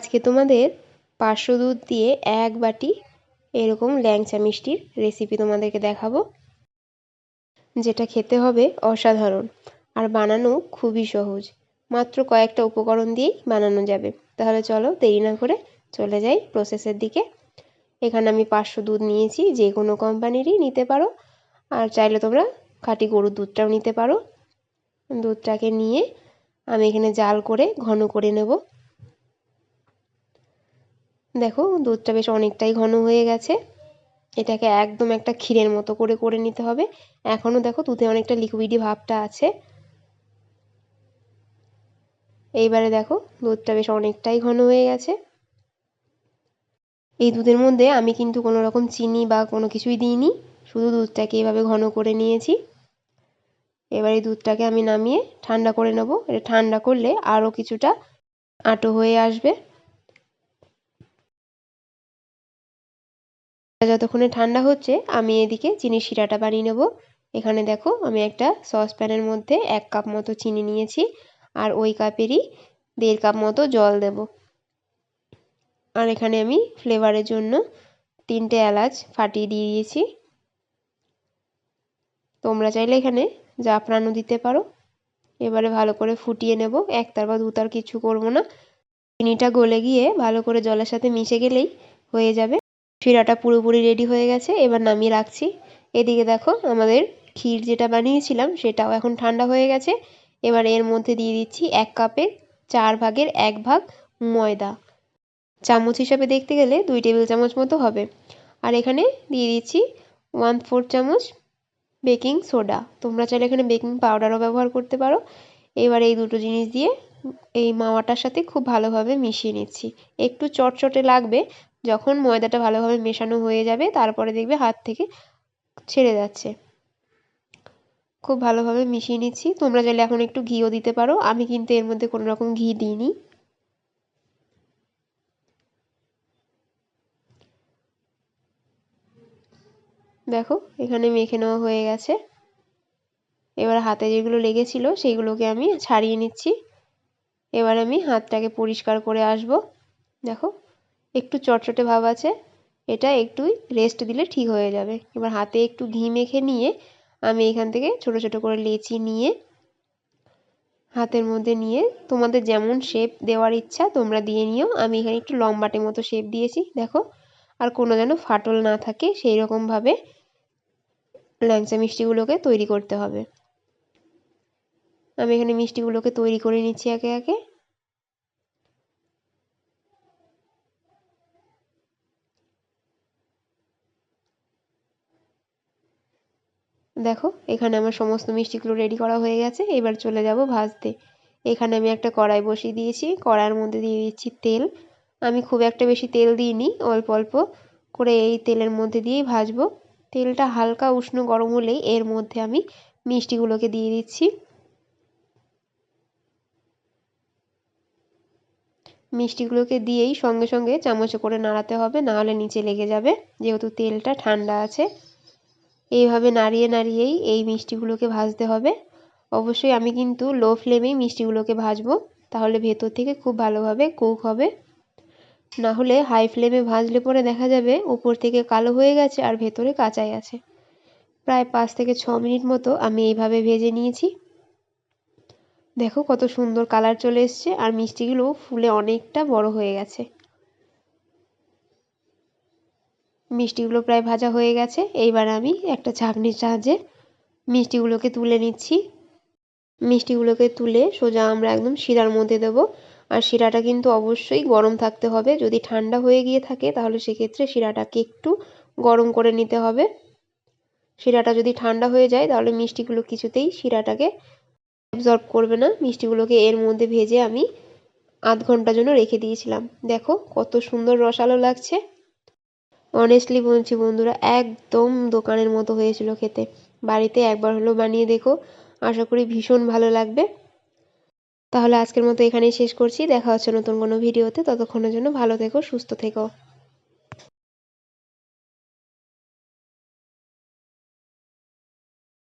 আজকে তোমাদের পাঁচশো দুধ দিয়ে এক বাটি এরকম ল্যাংচা মিষ্টির রেসিপি তোমাদেরকে দেখাবো, যেটা খেতে হবে অসাধারণ আর বানানো খুবই সহজ। মাত্র কয়েকটা উপকরণ দিয়েই বানানো যাবে। তাহলে চলো দেরি না করে চলে যাই প্রসেসের দিকে। এখানে আমি পাঁচশো দুধ নিয়েছি, যে কোনো কোম্পানিরই নিতে পারো। আর চাইলে তোমরা খাঁটি গরুর দুধটাও নিতে পারো। দুধটাকে নিয়ে আমি এখানে জাল করে, ঘন করে নেব। দেখো, দুধটা বেশ অনেকটাই ঘন হয়ে গেছে। এটাকে একদম একটা ক্ষীরের মতো করে করে নিতে হবে। এখনও দেখো দুধে অনেকটা লিকুইডি ভাবটা আছে। এইবারে দেখো, দুধটা বেশ অনেকটাই ঘন হয়ে গেছে। এই দুধের মধ্যে আমি কিন্তু কোনো রকম চিনি বা কোনো কিছুই দিইনি। শুধু দুধটাকে এভাবে ঘন করে নিয়েছি। এবার এই দুধটাকে আমি নামিয়ে ঠান্ডা করে নেব। এটা ঠান্ডা করলে আরও কিছুটা আটো হয়ে আসবে। যতক্ষণে ঠান্ডা হচ্ছে, আমি এদিকে চিনির শিরাটা বানিয়ে নেব। এখানে দেখো, আমি একটা সসপ্যানের মধ্যে এক কাপ মতো চিনি নিয়েছি, আর ওই কাপেরই দেড় কাপ মতো জল দেব। আর এখানে আমি ফ্লেভারের জন্য তিনটে এলাচ ফাটিয়ে দিয়ে দিয়েছি। তোমরা চাইলে এখানে জাফরানও দিতে পারো। এবারে ভালো করে ফুটিয়ে নেব, একতার বা দুতার কিছু করব না। চিনিটা গলে গিয়ে ভালো করে জলের সাথে মিশে গেলেই হয়ে যাবে। শিরাটা পুরোপুরি রেডি হয়ে গেছে, এবার নামিয়ে রাখছি। এদিকে দেখো আমাদের ক্ষীর যেটা বানিয়েছিলাম, সেটাও এখন ঠান্ডা হয়ে গেছে। এবার এর মধ্যে দিয়ে দিচ্ছি এক কাপের চার ভাগের এক ভাগ ময়দা। চামচ হিসাবে দেখতে গেলে দুই টেবিল চামচ মতো হবে। আর এখানে দিয়ে দিচ্ছি ওয়ান ফোর চামচ বেকিং সোডা তোমরা চাইলে এখানে বেকিং পাউডারও ব্যবহার করতে পারো। এবার এই দুটো জিনিস দিয়ে এই মাওয়াটার সাথে খুব ভালোভাবে মিশিয়ে নিচ্ছি। একটু চটচটে লাগবে যখন ময়দাটা ভালোভাবে মেশানো হয়ে যাবে, তারপরে দেখবে হাত থেকে ছেড়ে যাচ্ছে। খুব ভালোভাবে মিশিয়ে নিচ্ছি। তোমরা চাইলে এখন একটু ঘিও দিতে পারো। আমি কিন্তু এর মধ্যে কোনো রকম ঘি দিইনি। দেখো, এখানে মেখে নেওয়া হয়ে গেছে। এবার হাতে যেগুলো লেগেছিল সেইগুলোকে আমি ছাড়িয়ে নিচ্ছি। এবার আমি হাতটাকে পরিষ্কার করে আসব। দেখো একটু চটচটে ভাব আছে, এটা একটু রেস্ট দিলে ঠিক হয়ে যাবে। এবার হাতে একটু ঘি মেখে নিয়ে আমি এখান থেকে ছোট ছোট করে লেচি নিয়ে হাতের মধ্যে নিয়ে তোমাদের যেমন শেপ দেওয়ার ইচ্ছা তোমরা দিয়ে নিও। আমি এখানে একটু লম্বাটে মতো শেপ দিয়েছি, দেখো। আর কোনো যেন ফাটল না থাকে সেই রকমভাবে ল্যাংচা মিষ্টিগুলোকে তৈরি করতে হবে। আমি এখানে মিষ্টিগুলোকে তৈরি করে নিচ্ছি একে একে। দেখো, এখানে আমার সমস্ত মিষ্টিগুলো রেডি করা হয়ে গেছে, এবার চলে যাব ভাজতে। এখানে আমি একটা কড়াই বসিয়ে দিয়েছি, কড়াইয়ের মধ্যে দিয়ে দিচ্ছি তেল। আমি খুব একটা বেশি তেল দিইনি, অল্প অল্প করে এই তেলের মধ্যে দিয়েই ভাজবো। তেলটা হালকা উষ্ণ গরম হলেই এর মধ্যে আমি মিষ্টিগুলোকে দিয়ে দিচ্ছি। মিষ্টিগুলোকে দিয়েই সঙ্গে সঙ্গে চামচে করে নাড়াতে হবে, নাহলে নিচে লেগে যাবে, যেহেতু তেলটা ঠান্ডা আছে। এইভাবে নাড়িয়ে নাড়িয়েই এই মিষ্টিগুলোকে ভাজতে হবে। অবশ্যই আমি কিন্তু লো ফ্লেমেই মিষ্টিগুলোকে ভাজবো, তাহলে ভেতর থেকে খুব ভালোভাবে কুক হবে। না হলে হাই ফ্লেমে ভাজলে পরে দেখা যাবে উপর থেকে কালো হয়ে গেছে আর ভেতরে কাঁচাই আছে। প্রায় পাঁচ থেকে ছ মিনিট মতো আমি এইভাবে ভেজে নিয়েছি। দেখো কত সুন্দর কালার চলে এসছে আর মিষ্টিগুলো ফুলে অনেকটা বড় হয়ে গেছে। মিষ্টিগুলো প্রায় ভাজা হয়ে গেছে। এইবার আমি একটা ছাঁকনির সাহায্যে মিষ্টিগুলোকে তুলে নিচ্ছি। মিষ্টিগুলোকে তুলে সোজা আমরা একদম শিরার মধ্যে দেব। আর শিরাটা কিন্তু অবশ্যই গরম থাকতে হবে। যদি ঠান্ডা হয়ে গিয়ে থাকে, তাহলে সেক্ষেত্রে শিরাটাকে একটু গরম করে নিতে হবে। শিরাটা যদি ঠান্ডা হয়ে যায়, তাহলে মিষ্টিগুলো কিছুতেই শিরাটাকে অ্যাবজর্ব করবে না। মিষ্টিগুলোকে এর মধ্যে ভেজে আমি আধ ঘণ্টার জন্য রেখে দিয়েছিলাম। দেখো কত সুন্দর রসালো লাগছে। অনেস্টলি বলছি বন্ধুরা, একদম দোকানের মতো হয়েছিল খেতে। বাড়িতে একবার হলেও বানিয়ে দেখো, আশা করি ভীষণ ভালো লাগবে। তাহলে আজকের মতো এখানেই শেষ করছি। দেখা হচ্ছে নতুন কোনো ভিডিওতে। ততক্ষণের জন্য ভালো থেকো, সুস্থ থেকো।